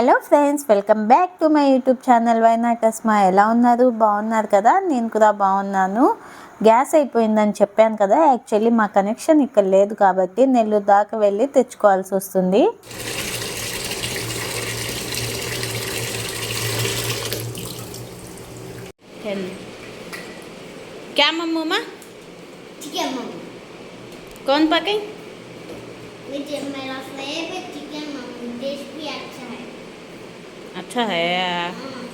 hello friends welcome back to my YouTube channel why not Asma ఎలా ఉన్నారు బాగున్నారు కదా నేను కూడా బాగున్నాను గ్యాస్ అయిపోయిందని చెప్పాను కదా యాక్చువల్లీ మా కనెక్షన్ ఇక్కడ లేదు కాబట్టి నెల్లూరు దాకా వెళ్ళి తెచ్చుకోవాల్సి వస్తుంది क्या मम्मू माँ चिकन मोमो कौन पके मुझे मेरा फेवरेट अच्छा है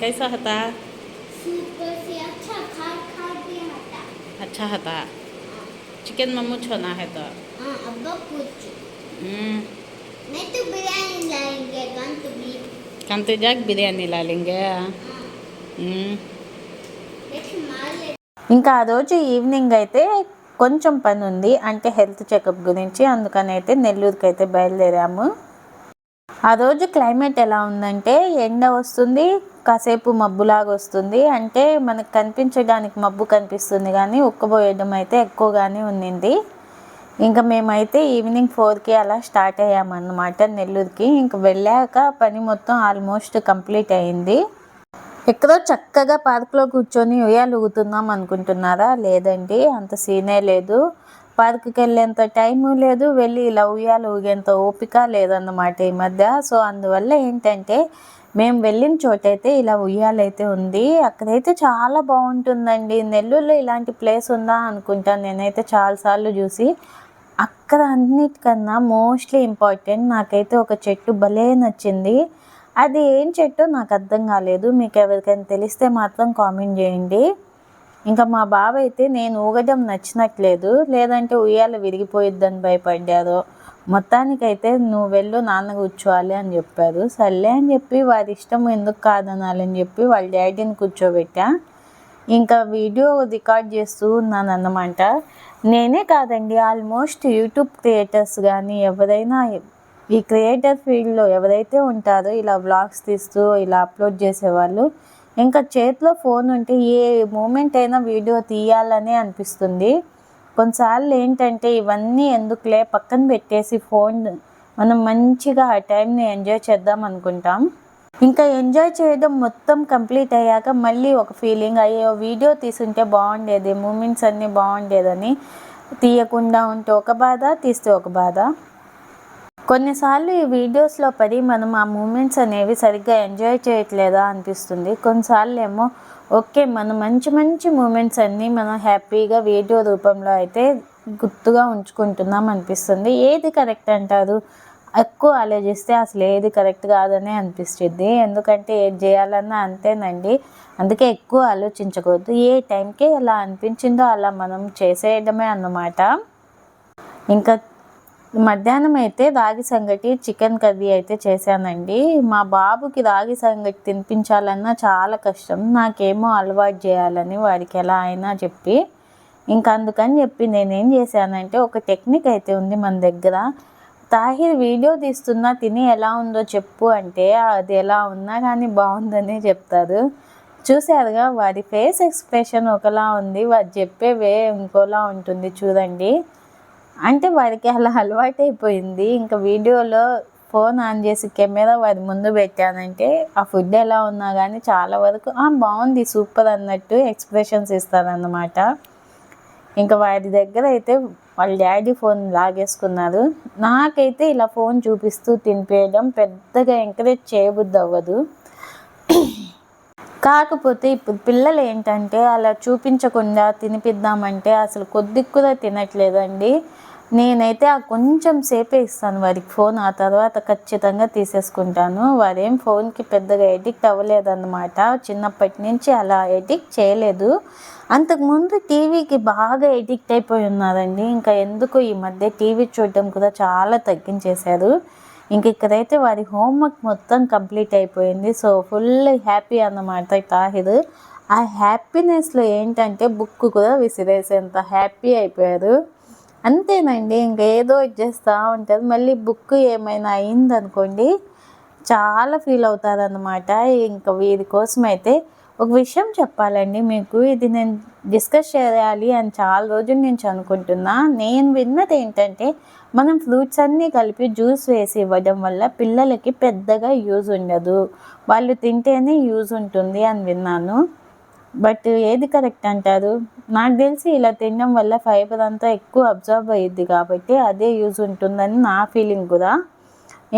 कैसा होता सुपर से अच्छा खा खा भी आता अच्छा होता चिकन मोमो छोना है तो हाँ अब कुछ हम्म, नहीं तो बिरयानी लाएंगे गन तो भी कम तो जाग बिरयानी ला लेंगे हाँ हम्म, लेकिन मार ले ఇంకా ఆ రోజు ఈవినింగ్ అయితే కొంచెం పని ఉంది అంటే హెల్త్ చెకప్ గురించి అందుకని అయితే నెల్లూరుకి అయితే బయలుదేరాము ఆ రోజు క్లైమేట్ ఎలా ఉందంటే ఎండ వస్తుంది కాసేపు మబ్బులాగా వస్తుంది. అంటే మనకు కనిపించడానికి మబ్బు కనిపిస్తుంది కానీ ఉక్కబోయడం అయితే ఎక్కువగానే ఉన్నింది. ఇంకా మేమైతే ఈవినింగ్ ఫోర్కి అలా స్టార్ట్ అయ్యామన్నమాట నెల్లూరుకి. ఇంకా వెళ్ళాక పని మొత్తం ఆల్మోస్ట్ కంప్లీట్ అయింది ఎక్కడో చక్కగా పార్క్లో కూర్చొని ఉయ్యాలు ఊగుతున్నాం అనుకుంటున్నారా? లేదండి అంత సీనే లేదు. పార్క్కి వెళ్ళేంత టైము లేదు వెళ్ళి ఇలా ఉయ్యాలు ఊగేంత ఓపిక లేదన్నమాట ఈ మధ్య. సో అందువల్ల ఏంటంటే మేము వెళ్ళిన చోటైతే ఇలా ఉయ్యాలైతే ఉంది. అక్కడైతే చాలా బాగుంటుందండి. నెల్లూరులో ఇలాంటి ప్లేస్ ఉందా అనుకుంటాను నేనైతే చాలాసార్లు చూసి. అక్కడ అన్నిటికన్నా మోస్ట్లీ ఇంపార్టెంట్ నాకైతే ఒక చెట్టు భలే నచ్చింది. అది ఏం చెట్టో నాకు అర్థం కాలేదు. మీకు ఎవరికైనా తెలిస్తే మాత్రం కామెంట్ చేయండి. ఇంకా మా బావ అయితే నేను ఊగడం నచ్చినట్లేదు. లేదంటే ఉయ్యాల విరిగిపోయిద్దని భయపడ్డారు. మొత్తానికైతే నువ్వు వెళ్ళు నాన్న కూర్చోవాలి అని చెప్పారు. సర్లే అని చెప్పి వారి ఇష్టం ఎందుకు కాదనాలని చెప్పి వాళ్ళ డాడీని కూర్చోబెట్టా. ఇంకా వీడియో రికార్డ్ చేస్తూ ఉన్నాను అన్నమాట. నేనే కాదండి ఆల్మోస్ట్ యూట్యూబ్ క్రియేటర్స్ కానీ ఎవరైనా ఈ క్రియేటర్ ఫీల్డ్లో ఎవరైతే ఉంటారో ఇలా వ్లాగ్స్ తీస్తూ ఇలా అప్లోడ్ చేసేవాళ్ళు ఇంకా చేతిలో ఫోన్ ఉంటే ఏ మూమెంట్ అయినా వీడియో తీయాలనే అనిపిస్తుంది. కొన్నిసార్లు ఏంటంటే ఇవన్నీ ఎందుకులే? పక్కన పెట్టేసి ఫోన్ మనం మంచిగా ఆ టైంని ఎంజాయ్ చేద్దాం అనుకుంటాం. ఇంకా ఎంజాయ్ చేయడం మొత్తం కంప్లీట్ అయ్యాక మళ్ళీ ఒక ఫీలింగ్ అయ్యో వీడియో తీసుంటే బాగుండేది మూమెంట్స్ అన్నీ బాగుండేదని తీయకుండా ఉంటే ఒక బాధ తీస్తే ఒక బాధ. కొన్నిసార్లు ఈ వీడియోస్లో పడి మనం ఆ మూమెంట్స్ అనేవి సరిగ్గా ఎంజాయ్ చేయట్లేదా అనిపిస్తుంది. కొన్నిసార్లు ఏమో ఓకే మనం మంచి మంచి మూమెంట్స్ అన్నీ మనం హ్యాపీగా వీడియో రూపంలో అయితే గుర్తుగా ఉంచుకుంటున్నాం అనిపిస్తుంది. ఏది కరెక్ట్ అంటారు? ఎక్కువ ఆలోచిస్తే అసలు ఏది కరెక్ట్ కాదనే అనిపిస్తుంది. ఎందుకంటే ఏది చేయాలన్నా అంతేనండి. అందుకే ఎక్కువ ఆలోచించకూడదు. ఏ టైంకి ఎలా అనిపించిందో అలా మనం చేసేయడమే అన్నమాట. ఇంకా మధ్యాహ్నం అయితే రాగి సంగటి చికెన్ కర్రీ అయితే చేశానండి. మా బాబుకి రాగి సంగటి తినిపించాలన్నా చాలా కష్టం. నాకేమో అలవాటు చేయాలని వాడికి ఎలా అయినా చెప్పి ఇంకా అందుకని చెప్పి నేనేం చేశానంటే ఒక టెక్నిక్ అయితే ఉంది మన దగ్గర. తాహిర్ వీడియో తీస్తున్నా తిని ఎలా ఉందో చెప్పు అంటే అది ఎలా ఉన్నా కానీ బాగుందనే చెప్తారు. చూసారుగా వాడి ఫేస్ ఎక్స్ప్రెషన్ ఒకలా ఉంది. వాడు చెప్పే వే ఇంకోలా ఉంటుంది చూడండి. అంటే వారికి అలా అలవాటు అయిపోయింది ఇంకా వీడియోలో ఫోన్ ఆన్ చేసి కెమెరా వారి ముందు పెట్టానంటే ఆ ఫుడ్ ఎలా ఉన్నా కానీ చాలా వరకు బాగుంది సూపర్ అన్నట్టు ఎక్స్ప్రెషన్స్ ఇస్తారన్నమాట. ఇంకా వారి దగ్గర అయితే వాళ్ళ డాడీ ఫోన్ లాగేసుకున్నారు. నాకైతే ఇలా ఫోన్ చూపిస్తూ తినిపేయడం పెద్దగా ఎంకరేజ్ చేయబుద్ధి అవ్వదు కాకపోతే ఇప్పుడు పిల్లలు ఏంటంటే అలా చూపించకుండా తినిపిద్దామంటే అసలు కొద్ది కూడా తినట్లేదండి. నేనైతే ఆ కొంచెం సేపే ఇస్తాను వారికి ఫోన్. ఆ తర్వాత ఖచ్చితంగా తీసేసుకుంటాను. వారేం ఫోన్కి పెద్దగా ఎడిక్ట్ అవ్వలేదన్నమాట. చిన్నప్పటి నుంచి అలా ఎడిక్ట్ చేయలేదు. అంతకుముందు టీవీకి బాగా ఎడిక్ట్ అయిపోయి ఉన్నారండి. ఇంకా ఎందుకు ఈ మధ్య టీవీ చూడడం కూడా చాలా తగ్గించేశారు. ఇంక ఇక్కడైతే వారి హోంవర్క్ మొత్తం కంప్లీట్ అయిపోయింది. సో ఫుల్ హ్యాపీ అన్నమాట తాహిర్. ఆ హ్యాపీనెస్లో ఏంటంటే బుక్ కూడా విసిరేసేంత హ్యాపీ అయిపోయారు. అంతేనండి ఇంకేదో ఇచ్చేస్తూ ఉంటారు మళ్ళీ బుక్ ఏమైనా అయిందనుకోండి చాలా ఫీల్ అవుతారనమాట ఇంకా వీరి కోసం అయితే ఒక విషయం చెప్పాలండి మీకు. ఇది నేను డిస్కస్ చేయాలి అని చాలా రోజుల నుంచి అనుకుంటున్నా. నేను విన్నది ఏంటంటే మనం ఫ్రూట్స్ అన్నీ కలిపి జ్యూస్ వేసి ఇవ్వడం వల్ల పిల్లలకి పెద్దగా యూజ్ ఉండదు. వాళ్ళు తింటేనే యూజ్ ఉంటుంది అని విన్నాను. బట్ ఏది కరెక్ట్ అంటారు? నాకు తెలిసి ఇలా తినడం వల్ల ఫైబర్ అంతా ఎక్కువ అబ్జర్వ్ అయ్యిద్ది కాబట్టి అదే యూజ్ ఉంటుందని నా ఫీలింగ్ కూడా.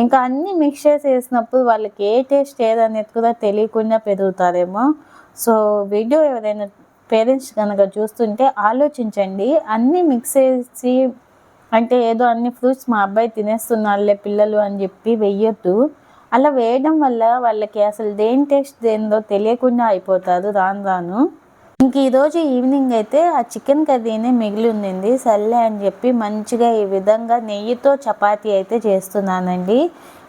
ఇంకా అన్నీ మిక్స్ చేసి వేసినప్పుడు వాళ్ళకి ఏ టేస్ట్ ఏదనేది కూడా తెలియకుండా పెరుగుతారేమో. సో వీడియో ఎవరైనా పేరెంట్స్ కనుక చూస్తుంటే ఆలోచించండి. అన్నీ మిక్స్ చేసి అంటే ఏదో అన్ని ఫ్రూట్స్ మా అబ్బాయి తినేస్తున్నారులే పిల్లలు అని చెప్పి వెయ్యొద్దు. అలా వేయడం వల్ల వాళ్ళకి అసలు దేని టేస్ట్ దేందో తెలియకుండా అయిపోతారు రాను రాను. ఇంక ఈరోజు ఈవినింగ్ అయితే ఆ చికెన్ కర్రీనే మిగిలి ఉండింది. సర్లే అని చెప్పి మంచిగా ఈ విధంగా నెయ్యితో చపాతీ అయితే చేస్తున్నానండి.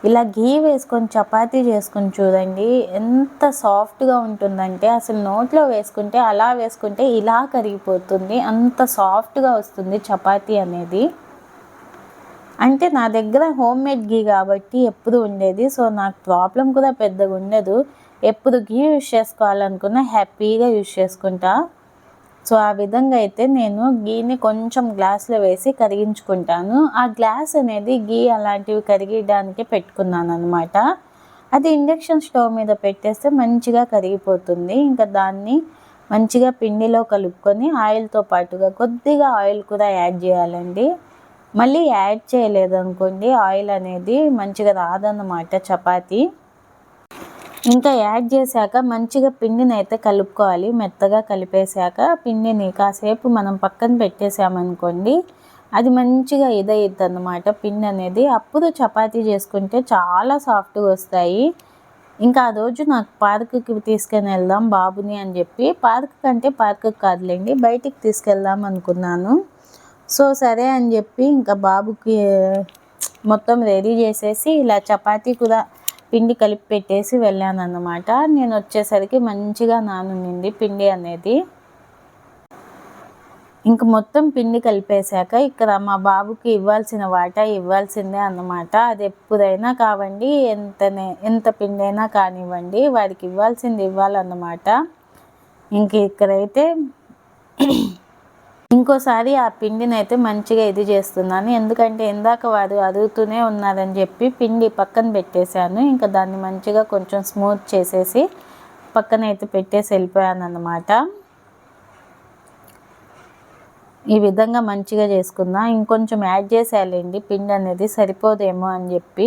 ఇలా గీ వేసుకొని చపాతీ చేసుకొని చూడండి ఎంత సాఫ్ట్గా ఉంటుందంటే అసలు నోట్లో వేసుకుంటే అలా వేసుకుంటే ఇలా కరిగిపోతుంది. అంత సాఫ్ట్గా వస్తుంది చపాతీ అనేది. అంటే నా దగ్గర హోమ్ మేడ్ గీ కాబట్టి ఎప్పుడు ఉండేది. సో నాకు ప్రాబ్లం కూడా పెద్దగా ఉండదు. ఎప్పుడు గీ యూజ్ చేసుకోవాలనుకున్నా హ్యాపీగా యూస్ చేసుకుంటా. సో ఆ విధంగా అయితే నేను గీని కొంచెం గ్లాస్లో వేసి కరిగించుకుంటాను. ఆ గ్లాస్ అనేది గీ అలాంటివి కరిగడానికి పెట్టుకున్నాను అనమాట అది ఇండక్షన్ స్టవ్ మీద పెట్టేస్తే మంచిగా కరిగిపోతుంది. ఇంకా దాన్ని మంచిగా పిండిలో కలుపుకొని ఆయిల్తో పాటుగా కొద్దిగా ఆయిల్ కూడా యాడ్ చేయాలండి. మళ్ళీ యాడ్ చేయలేదు అనుకోండి ఆయిల్ అనేది మంచిగా రాదన్నమాట చపాతి. ఇంకా యాడ్ చేశాక మంచిగా పిండిని అయితే కలుపుకోవాలి. మెత్తగా కలిపేశాక పిండిని కాసేపు మనం పక్కన పెట్టేసామనుకోండి అది మంచిగా ఇదయ్యిద్ది అన్నమాట పిండి అనేది అప్పుడు చపాతీ చేసుకుంటే చాలా సాఫ్ట్గా వస్తాయి. ఇంకా ఆ రోజు నాకు పార్కుకి తీసుకుని వెళ్దాం బాబుని అని చెప్పి పార్క్ కంటే పార్కుకి కాదులేండి బయటికి తీసుకెళ్దాం అనుకున్నాను. సో సరే అని చెప్పి ఇంకా బాబుకి మొత్తం రెడీ చేసేసి ఇలా చపాతీ కూడా పిండి కలిపి పెట్టేసి వెళ్ళాను అన్నమాట నేను వచ్చేసరికి మంచిగా నానుంది పిండి అనేది. ఇంక మొత్తం పిండి కలిపేశాక ఇక్కడ మా బాబుకి ఇవ్వాల్సిన వాటా ఇవ్వాల్సిందే అన్నమాట. అది ఎప్పుడైనా కావండి ఎంతనే ఎంత పిండి అయినా కానివ్వండి వాడికి ఇవ్వాల్సింది ఇవ్వాలన్నమాట. ఇంక ఇక్కడైతే ఇంకోసారి ఆ పిండిని అయితే మంచిగా ఇది చేస్తున్నాను. ఎందుకంటే ఇందాక వారు అదుగుతూనే ఉన్నారని చెప్పి పిండి పక్కన పెట్టేశాను. ఇంకా దాన్ని మంచిగా కొంచెం స్మూత్ చేసేసి పక్కన అయితే పెట్టేసి వెళ్ళిపోయాను అన్నమాట ఈ విధంగా మంచిగా చేసుకుందాం ఇంకొంచెం యాడ్ చేసేయాలండి. పిండి అనేది సరిపోదేమో అని చెప్పి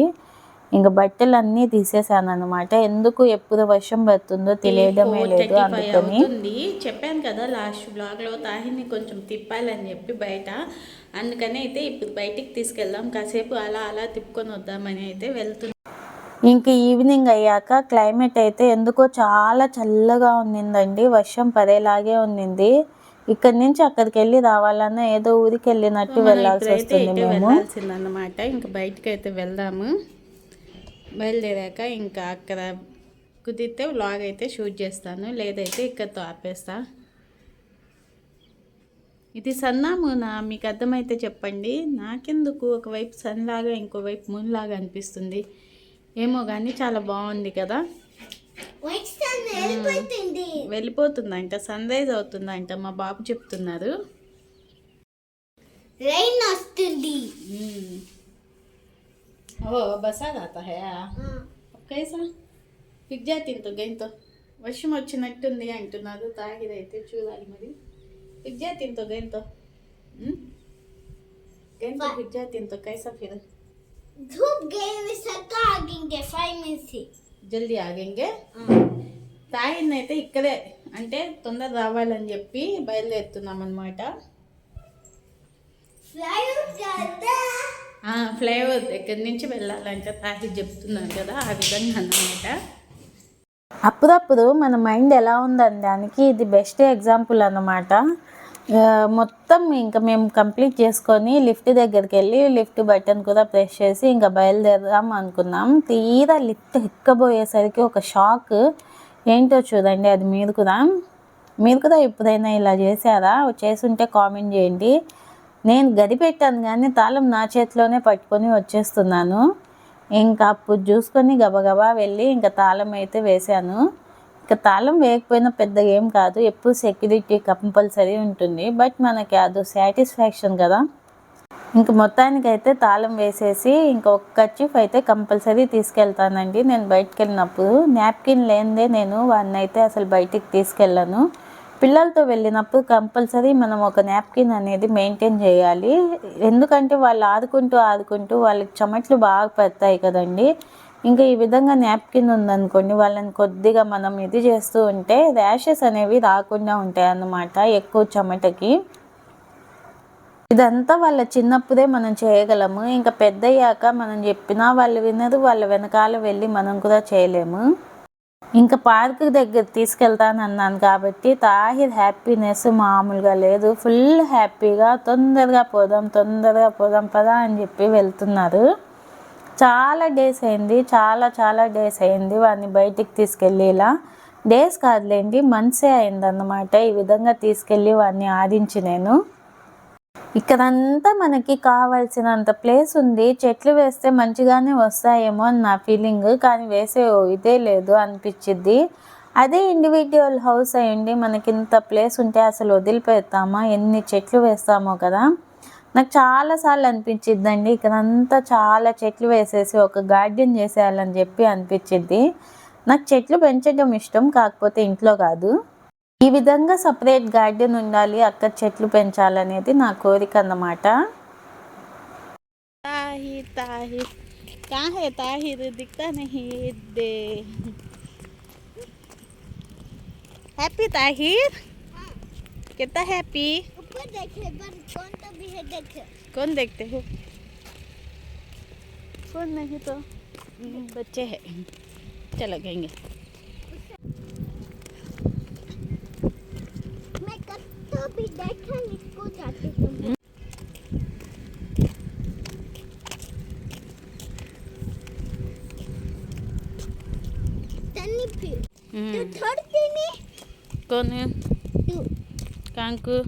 ఇంకా బట్టలు అన్నీ తీసేసాను అనమాట ఎందుకు ఎప్పుడు వర్షం పడుతుందో తెలియడమే లేదు అందుకని. చెప్పాను కదా లాస్ట్ బ్లాగ్లో తాహిని కొంచెం తిప్పాలని చెప్పి బయట. అందుకని అయితే ఇప్పుడు బయటికి తీసుకెళ్దాం. కాసేపు అలా అలా తిప్పుకొని వద్దామని అయితే వెళ్తున్నాం. ఇంక ఈవినింగ్ అయ్యాక క్లైమేట్ అయితే ఎందుకో చాలా చల్లగా ఉన్నిందండి వర్షం పడేలాగే ఉన్నింది ఇక్కడి నుంచి అక్కడికి వెళ్ళి రావాలన్నా ఏదో ఊరికి వెళ్ళినట్టు వెళ్ళాల్సి వస్తుంది మేము. వెళ్ళాల్సిందన్నమాట. ఇంకా బయటికి అయితే వెళ్దాము. బయలుదేరాక ఇంకా అక్కడ కుదిరితే వ్లాగ్ అయితే షూట్ చేస్తాను లేదైతే ఇక్కడతో ఆపేస్తా. ఇది సన్నామునా మీకు అర్థమైతే చెప్పండి. నాకెందుకు? ఒకవైపు సన్ లాగా ఇంకోవైపు మూన్ లాగా అనిపిస్తుంది. ఏమో కానీ చాలా బాగుంది కదా. వెళ్ళిపోతుందంట సన్ రైజ్ అవుతుందంట మా బాబు చెప్తున్నారు. రైన్ వస్తుంది. ఓ బసా రాతా హే కైసా పిక్ జాతి తో గైతో వర్షం వచ్చినట్టుంది అంటున్నారు తాగిదైతే చూడాలి మరి పిక్ జాతి తో గైతో గైతో పిక్ జాతి తో కైసా ఫిర్ धूप गए हुए सबका आगेंगे फाइव मिनट्स से జల్దీ ఆగంగే తాగిందైతే ఇక్కడే అంటే తొందర రావాలని చెప్పి బయలుదేరుతున్నాం అనమాట फ्लाइट जाता ఫ్లైఓవర్ దగ్గర నుంచి వెళ్ళాలంటే తాగి చెప్తున్నాను కదా ఆ విధంగా అన్నమాట. అప్పుడప్పుడు మన మైండ్ ఎలా ఉందని దానికి ఇది బెస్ట్ ఎగ్జాంపుల్ అన్నమాట. మొత్తం ఇంకా మేము కంప్లీట్ చేసుకొని లిఫ్ట్ దగ్గరికి వెళ్ళి లిఫ్ట్ బటన్ కూడా ప్రెస్ చేసి ఇంకా బయలుదేరదాం అనుకున్నాం. తీరా లిఫ్ట్ ఎక్కబోయేసరికి ఒక షాక్. ఏంటో చూడండి అది మీరు కూడా. మీరు కూడా ఎప్పుడైనా ఇలా చేశారా? చేసుంటే కామెంట్ చేయండి. నేను గది పెట్టాను కానీ తాళం నా చేతిలోనే పట్టుకొని వచ్చేస్తున్నాను. ఇంకా అప్పుడు చూసుకొని గబగబా వెళ్ళి ఇంకా తాళం అయితే వేశాను. ఇంకా తాళం వేయకపోయినా పెద్దగా ఏం కాదు. ఎప్పుడు సెక్యూరిటీ కంపల్సరీ ఉంటుంది. బట్ మనకి అది సాటిస్ఫాక్షన్ కదా. ఇంక మొత్తానికైతే తాళం వేసేసి ఇంకొక కర్చీఫ్ అయితే కంపల్సరీ తీసుకెళ్తానండి. నేను బయటకు వెళ్ళినప్పుడు నాప్కిన్ లేనిదే నేను వాడిని అయితే అసలు బయటికి తీసుకెళ్ళను. పిల్లలతో వెళ్ళినప్పుడు కంపల్సరీ మనం ఒక నాప్కిన్ అనేది మెయింటైన్ చేయాలి. ఎందుకంటే వాళ్ళు ఆడుకుంటూ ఆడుకుంటూ వాళ్ళకి చెమట్లు బాగా పడతాయి కదండి. ఇంకా ఈ విధంగా నాప్కిన్ ఉందనుకోండి వాళ్ళని కొద్దిగా మనం ఇది చేస్తూ ఉంటే ర్యాషెస్ అనేవి రాకుండా ఉంటాయి అన్నమాట ఎక్కువ చెమటకి. ఇదంతా వాళ్ళ చిన్నప్పుడే మనం చేయగలము. ఇంకా పెద్దయ్యాక మనం చెప్పినా వాళ్ళు వినరు వాళ్ళ వెనకాల వెళ్ళి మనం కూడా చేయలేము. ఇంకా పార్క్ దగ్గర తీసుకెళ్తానన్నాను కాబట్టి తాహిర్ హ్యాపీనెస్ మామూలుగా లేదు. ఫుల్ హ్యాపీగా తొందరగా పోదాం తొందరగా పోదాం పదా అని చెప్పి వెళ్తున్నారు. చాలా డేస్ అయింది చాలా చాలా డేస్ అయింది వాడిని బయటికి తీసుకెళ్ళి ఇలా డేస్ కాదులేండి మంత్సే అయిందన్నమాట. ఈ విధంగా తీసుకెళ్ళి వాడిని ఆడించి నేను. ఇక్కడంతా మనకి కావాల్సినంత ప్లేస్ ఉంది. చెట్లు వేస్తే మంచిగానే వస్తాయేమో అని నా ఫీలింగ్ కానీ వేసే ఇదే లేదు అనిపించింది అదే ఇండివిజువల్ హౌస్ అయ్యండి మనకి ఇంత ప్లేస్ ఉంటే అసలు వదిలిపెడతామా? ఎన్ని చెట్లు వేస్తామో కదా? నాకు చాలాసార్లు అనిపించిద్దండి. ఇక్కడంతా చాలా చెట్లు వేసేసి ఒక గార్డెన్ చేసేయాలని చెప్పి అనిపించింది నాకు చెట్లు పెంచడం ఇష్టం కాకపోతే ఇంట్లో కాదు. ఈ విధంగా సపరేట్ గార్డెన్ ఉండాలి అక్కడ చెట్లు పెంచాలనేది నా కోరిక అన్నమాట ताहिर ताहिर कहाँ है ताहिर दिखता नहीं दे हैप्पी ताहिर कितना हैप्पी ऊपर देखे पर कौन तो भी है देखे कौन देखते हो कौन नहीं तो हम्म, बच्चे हैं चलो गएंगे तो हम्म। तो कौन है? कांकू।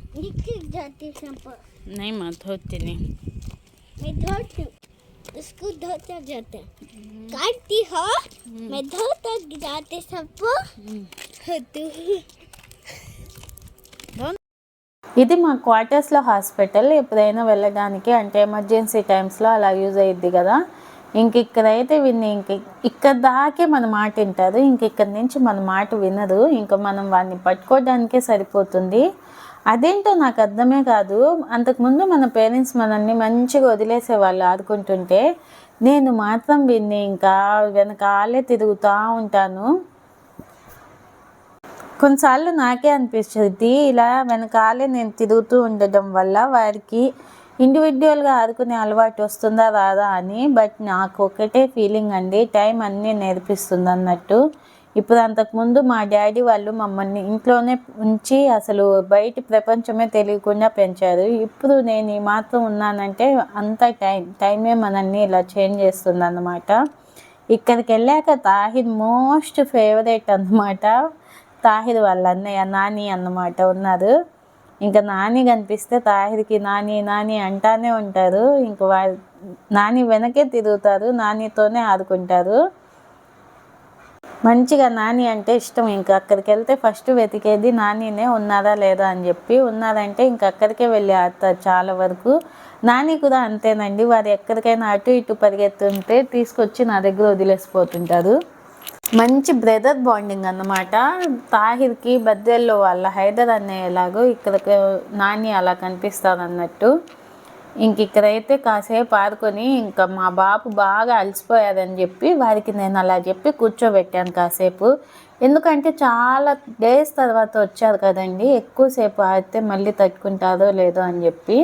जाती नहीं मैं धोती नहीं। मैं धोती उसको धोता जाता हम्म। काटती हो हम्म। मैं धोता जाते सबको होती तो ఇది మా క్వార్టర్స్లో హాస్పిటల్ ఎప్పుడైనా వెళ్ళడానికి అంటే ఎమర్జెన్సీ టైమ్స్లో అలా యూజ్ అయ్యిద్ది కదా. ఇంక ఇక్కడైతే విని ఇంక ఇక్కడ దాకే మన మాట వింటారు ఇంక ఇక్కడ నుంచి మన మాట వినరు ఇంకా మనం వాడిని పట్టుకోవడానికే సరిపోతుంది. అదేంటో నాకు అర్థమే కాదు. అంతకుముందు మన పేరెంట్స్ మనల్ని మంచిగా వదిలేసేవాళ్ళు ఆడుకుంటుంటే నేను మాత్రం విన్ని ఇంకా వెనకాలే తిరుగుతూ ఉంటాను. కొన్నిసార్లు నాకే అనిపిస్తుంది. ఇలా వెనకాలే నేను తిరుగుతూ ఉండడం వల్ల వారికి ఇండివిజువల్గా ఆడుకునే అలవాటు వస్తుందా రాదా అని బట్ నాకు ఒకటే ఫీలింగ్ అండి. టైం అన్నీ నేర్పిస్తుంది అన్నట్టు. ఇప్పుడు అంతకుముందు మా డాడీ వాళ్ళు మమ్మల్ని ఇంట్లోనే ఉంచి అసలు బయట ప్రపంచమే తెలియకుండా పెంచారు. ఇప్పుడు నేను ఈ మాత్రం ఉన్నానంటే అంత టైం టైమే మనల్ని ఇలా చేంజ్ చేస్తుంది అన్నమాట ఇక్కడికి వెళ్ళాక తాహిద్ మోస్ట్ ఫేవరెట్ అన్నమాట. తాహిర్ వాళ్ళ అన్నయ్య నాని అన్నమాట ఉన్నారు. ఇంకా నాని కనిపిస్తే తాహిర్కి నాని నాని అంటానే ఉంటారు. ఇంక వా నాని వెనకే తిరుగుతారు నానితోనే ఆడుకుంటారు. మంచిగా నాని అంటే ఇష్టం. ఇంకా అక్కడికి వెళ్తే ఫస్ట్ వెతికేది నానినే ఉన్నారా లేదా అని చెప్పి ఉన్నారంటే ఇంక అక్కడికే వెళ్ళి ఆడతారు చాలా వరకు. నాని కూడా అంతేనండి. వారు ఎక్కడికైనా అటు ఇటు పరిగెత్తుంటే తీసుకొచ్చి నా దగ్గర వదిలేసిపోతుంటారు. మంచి బ్రదర్ బాండింగ్ అన్నమాట. తాహిర్కి బద్దెల్లో వాళ్ళ హైదర్ అనేలాగో ఇక్కడ నాని అలా కనిపిస్తారు అన్నట్టు ఇంక ఇక్కడైతే కాసేపు ఆడుకొని ఇంకా మా బాబు బాగా అలసిపోయారని చెప్పి వారికి నేను అలా చెప్పి కూర్చోబెట్టాను కాసేపు. ఎందుకంటే చాలా డేస్ తర్వాత వచ్చారు కదండి ఎక్కువసేపు ఆడితే మళ్ళీ తట్టుకుంటారో లేదో అని చెప్పి.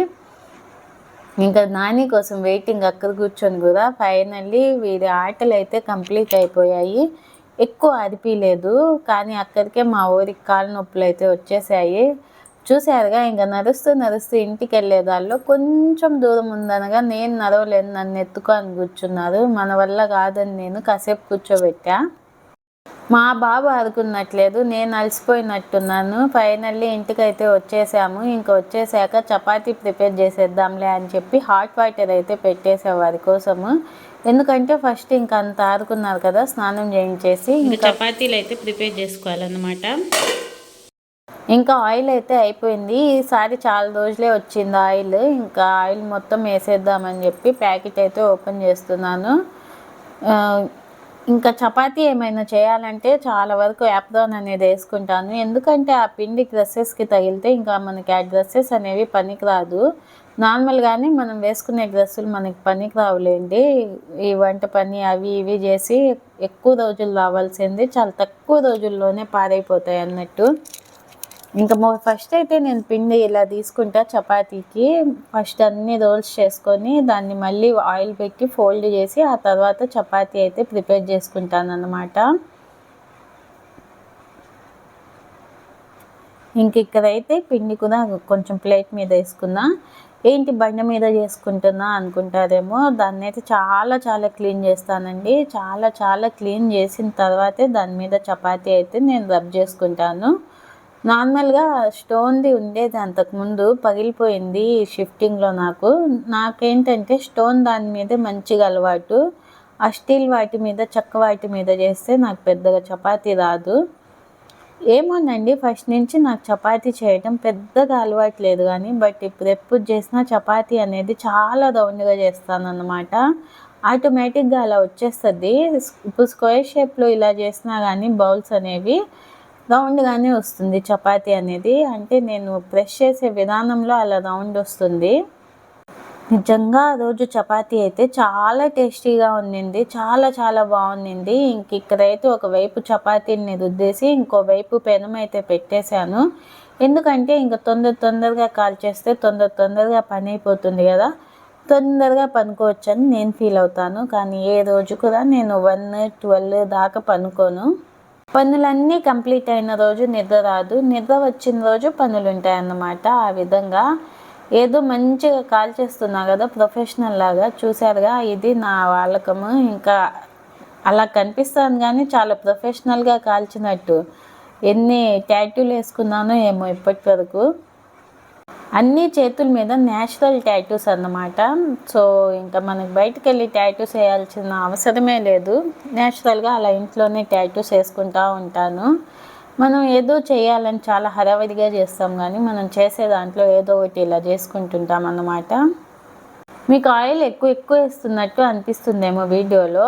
ఇంకా నాని కోసం వెయిటింగ్ అక్కడ కూర్చొని కూడా ఫైనల్లీ వీరి ఆటలు అయితే కంప్లీట్ అయిపోయాయి. ఎక్కువ అరిపిలేదు కానీ అక్కడికే మా ఊరికి కాళ్ళ నొప్పులు అయితే వచ్చేసాయి. చూశారుగా ఇంకా నడుస్తూ నడుస్తూ ఇంటికి వెళ్ళేదాల్లో కొంచెం దూరం ఉందనగా నేను నడవలేను నన్ను ఎత్తుకొని కూర్చున్నారు. మన వల్ల కాదని నేను కాసేపు కూర్చోబెట్టా. మా బాబు ఆడుకున్నట్లేదు నేను అలసిపోయినట్టున్నాను ఫైనల్లీ ఇంటికైతే వచ్చేసాము. ఇంకా వచ్చేసాక చపాతీ ప్రిపేర్ చేసేద్దాంలే అని చెప్పి హాట్ వాటర్ అయితే పెట్టేసే వారి కోసము. ఎందుకంటే ఫస్ట్ ఇంకా అంత ఆడుకున్నారు కదా స్నానం చేయించేసి ఇంకా చపాతీలు అయితే ప్రిపేర్ చేసుకోవాలన్నమాట. ఇంకా ఆయిల్ అయితే అయిపోయింది. ఈసారి చాలా రోజులే వచ్చింది ఆయిల్. ఇంకా ఆయిల్ మొత్తం వేసేద్దామని చెప్పి ప్యాకెట్ అయితే ఓపెన్ చేస్తున్నాను. ఇంకా చపాతీ ఏమైనా చేయాలంటే చాలా వరకు యాప్దాన్ అనేది వేసుకుంటాను. ఎందుకంటే ఆ పిండి డ్రెస్సెస్కి తగిలితే ఇంకా మనకి ఆ డ్రెస్సెస్ అనేవి పనికిరాదు. నార్మల్గానే మనం వేసుకునే డ్రెస్సులు మనకి పనికి రావులేండి ఈ వంట పని అవి ఇవి చేసి ఎక్కువ రోజులు రావాల్సింది చాలా తక్కువ రోజుల్లోనే పాడైపోతాయి అన్నట్టు. ఇంకా ఫస్ట్ అయితే నేను పిండి ఇలా తీసుకుంటా చపాతీకి. ఫస్ట్ అన్ని రోల్స్ చేసుకొని దాన్ని మళ్ళీ ఆయిల్ పెట్టి ఫోల్డ్ చేసి ఆ తర్వాత చపాతీ అయితే ప్రిపేర్ చేసుకుంటాను అన్నమాట ఇంక ఇక్కడైతే పిండి కూడా కొంచెం ప్లేట్ మీద వేసుకున్నా. ఏంటి బండ మీద చేసుకుంటున్నా అనుకుంటారేమో దాన్ని అయితే చాలా చాలా క్లీన్ చేస్తానండి. చాలా చాలా క్లీన్ చేసిన తర్వాతే దాని మీద చపాతీ అయితే నేను రబ్ చేసుకుంటాను. నార్మల్గా స్టోన్ది ఉండేది అంతకుముందు పగిలిపోయింది షిఫ్టింగ్లో నాకు. నాకేంటంటే స్టోన్ దాని మీద మంచిగా అలవాటు. ఆ స్టీల్ వాటి మీద చెక్క వాటి మీద చేస్తే నాకు పెద్దగా చపాతీ రాదు. ఏమోనండి ఫస్ట్ నుంచి నాకు చపాతీ చేయడం పెద్దగా అలవాటు లేదు కానీ బట్ ఇప్పుడు ఎప్పుడు చేసినా చపాతీ అనేది చాలా రౌండ్గా చేస్తాను అన్నమాట ఆటోమేటిక్గా అలా వచ్చేస్తుంది. ఇప్పుడు స్క్వేర్ షేప్లో ఇలా చేసినా కానీ బౌల్స్ అనేవి రౌండ్గానే వస్తుంది చపాతీ అనేది. అంటే నేను బ్రష్ చేసే విధానంలో అలా రౌండ్ వస్తుంది. నిజంగా ఆ రోజు చపాతీ అయితే చాలా టేస్టీగా ఉండింది. చాలా చాలా బాగుండింది. ఇంక ఇక్కడైతే ఒకవైపు చపాతీని రుద్దేసి ఇంకోవైపు పెనం అయితే పెట్టేశాను. ఎందుకంటే ఇంకా తొందర తొందరగా కాల్ చేస్తే తొందర తొందరగా పని అయిపోతుంది కదా. తొందరగా పనుకోవచ్చని నేను ఫీల్ అవుతాను. కానీ ఏ రోజు కూడా నేను వన్ ట్వెల్వ్ దాకా పనుకోను. పనులన్నీ కంప్లీట్ అయిన రోజు నిద్ర రాదు. నిద్ర వచ్చిన రోజు పనులు ఉంటాయి అన్నమాట ఆ విధంగా ఏదో మంచిగా కాల్ చేస్తున్నా కదా ప్రొఫెషనల్ లాగా చూసారుగా ఇది నా వాళ్ళకము ఇంకా అలా కనిపిస్తాను కానీ చాలా ప్రొఫెషనల్గా కాల్చినట్టు. ఎన్ని ట్యాటూలు వేసుకున్నానో ఏమో ఇప్పటి వరకు. అన్ని చేతుల మీద న్యాచురల్ ట్యాటూస్ అన్నమాట. సో ఇంకా మనకి బయటకు వెళ్ళి ట్యాటూస్ వేయాల్సిన అవసరమే లేదు. న్యాచురల్గా అలా ఇంట్లోనే ట్యాటూస్ వేసుకుంటా ఉంటాను. మనం ఏదో చేయాలని చాలా హడావిడిగా చేస్తాం కానీ మనం చేసే దాంట్లో ఏదో ఒకటి ఇలా చేసుకుంటుంటాం అన్నమాట. మీకు ఆయిల్ ఎక్కువ ఎక్కువ వేస్తున్నట్టు అనిపిస్తుందేమో వీడియోలో.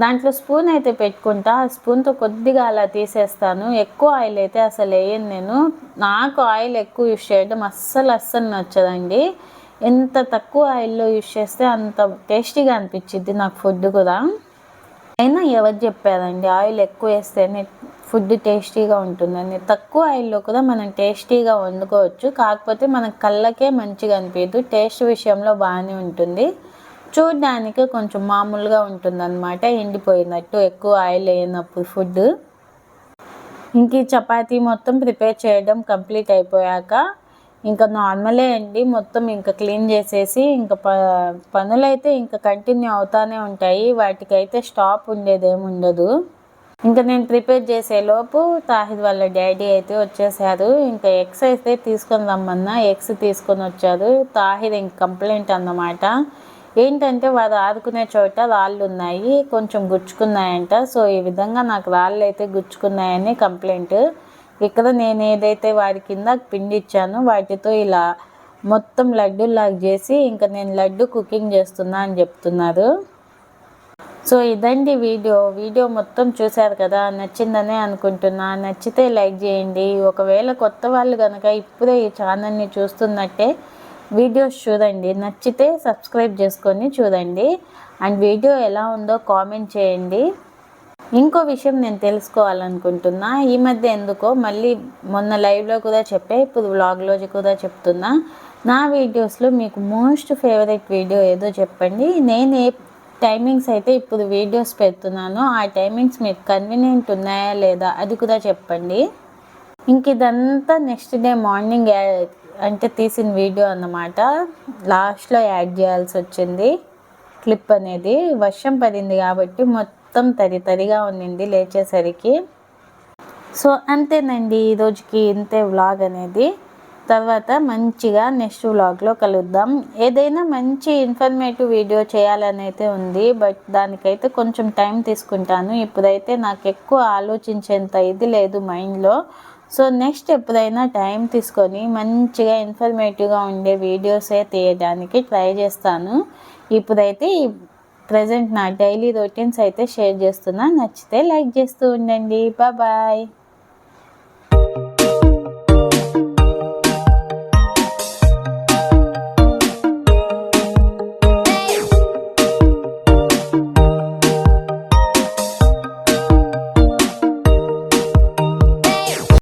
దాంట్లో స్పూన్ అయితే పెట్టుకుంటా. ఆ స్పూన్తో కొద్దిగా అలా తీసేస్తాను. ఎక్కువ ఆయిల్ అయితే అసలు వేయను నేను. నాకు ఆయిల్ ఎక్కువ యూస్ చేయడం అస్సలు అస్సలు నచ్చదండి. ఎంత తక్కువ ఆయిల్లో యూస్ చేస్తే అంత టేస్టీగా అనిపించింది నాకు ఫుడ్ కూడా. అయినా ఎవరు చెప్పారండి ఆయిల్ ఎక్కువ వేస్తేనే ఫుడ్ టేస్టీగా ఉంటుందని. తక్కువ ఆయిల్లో కూడా మనం టేస్టీగా వండుకోవచ్చు. కాకపోతే మన కళ్ళకే మంచిగా అనిపించదు టేస్ట్ విషయంలో బాగానే ఉంటుంది. చూడడానికి కొంచెం మామూలుగా ఉంటుందన్నమాట. ఎండిపోయినట్టు ఎక్కువ ఆయిల్ వేయనప్పుడు ఫుడ్. ఇంక ఈ చపాతీ మొత్తం ప్రిపేర్ చేయడం కంప్లీట్ అయిపోయాక ఇంకా నార్మలే అండి. మొత్తం ఇంకా క్లీన్ చేసేసి ఇంకా ప పనులైతే ఇంకా కంటిన్యూ అవుతానే ఉంటాయి. వాటికైతే స్టాప్ ఉండేదేమి ఉండదు. ఇంకా నేను ప్రిపేర్ చేసేలోపు తాహిద్ వాళ్ళ డాడీ అయితే వచ్చేసారు. ఇంకా ఎగ్స్ అయితే తీసుకొని రమ్మన్నా. ఎగ్స్ తీసుకొని వచ్చారు. తాహిద్ ఇంక కంప్లైంట్ అన్నమాట. ఏంటంటే వారు ఆడుకునే చోట రాళ్ళు ఉన్నాయి కొంచెం గుచ్చుకున్నాయంట. సో ఈ విధంగా నాకు రాళ్ళు అయితే గుచ్చుకున్నాయని కంప్లైంట్. ఇక్కడ నేను ఏదైతే వారి కింద పిండి ఇచ్చానో వాటితో ఇలా మొత్తం లడ్డూలాగా చేసి ఇంకా నేను లడ్డు కుకింగ్ చేస్తున్నా అని చెప్తున్నారు. సో ఇదండి వీడియో. వీడియో మొత్తం చూశారు కదా నచ్చిందనే అనుకుంటున్నా. నచ్చితే లైక్ చేయండి. ఒకవేళ కొత్త వాళ్ళు కనుక ఇప్పుడే ఈ ఛానల్ని చూస్తున్నట్టే వీడియోస్ చూడండి. నచ్చితే సబ్స్క్రైబ్ చేసుకొని చూడండి. అండ్ వీడియో ఎలా ఉందో కామెంట్ చేయండి. ఇంకో విషయం నేను తెలుసుకోవాలనుకుంటున్నా. ఈ మధ్య ఎందుకో మళ్ళీ మొన్న లైవ్లో కూడా చెప్పే ఇప్పుడు వ్లాగ్లో కూడా చెప్తున్నా. నా వీడియోస్లో మీకు మోస్ట్ ఫేవరెట్ వీడియో ఏదో చెప్పండి. నేను ఏ టైమింగ్స్ అయితే ఇప్పుడు వీడియోస్ పెడుతున్నానో ఆ టైమింగ్స్ మీకు కన్వీనియంట్ ఉన్నాయా లేదా అది కూడా చెప్పండి. ఇంక ఇదంతా నెక్స్ట్ డే మార్నింగ్ అంటే తీసిన వీడియో అన్నమాట. లాస్ట్లో యాడ్ చేయాల్సి వచ్చింది క్లిప్ అనేది. వర్షం పడింది కాబట్టి మొత్తం తరి తడి తడిగా ఉండింది లేచేసరికి. సో అంతేనండి ఈ రోజుకి ఇంతే వ్లాగ్ అనేది. తర్వాత మంచిగా నెక్స్ట్ వ్లాగ్లో కలుద్దాం. ఏదైనా మంచి ఇన్ఫర్మేటివ్ వీడియో చేయాలని అయితే ఉంది బట్ దానికైతే కొంచెం టైం తీసుకుంటాను. ఇప్పుడైతే నాకు ఎక్కువ ఆలోచించేంత ఇది లేదు మైండ్లో సో నెక్స్ట్ ఎప్పుడైనా టైం తీసుకొని మంచిగా ఇన్ఫర్మేటివ్గా ఉండే వీడియోసే తీయడానికి ట్రై చేస్తాను. ఇప్పుడైతే ప్రజెంట్ నా డైలీ రొటీన్స్ అయితే షేర్ చేస్తున్నా. నచ్చితే లైక్ చేస్తూ ఉండండి. బాయ్.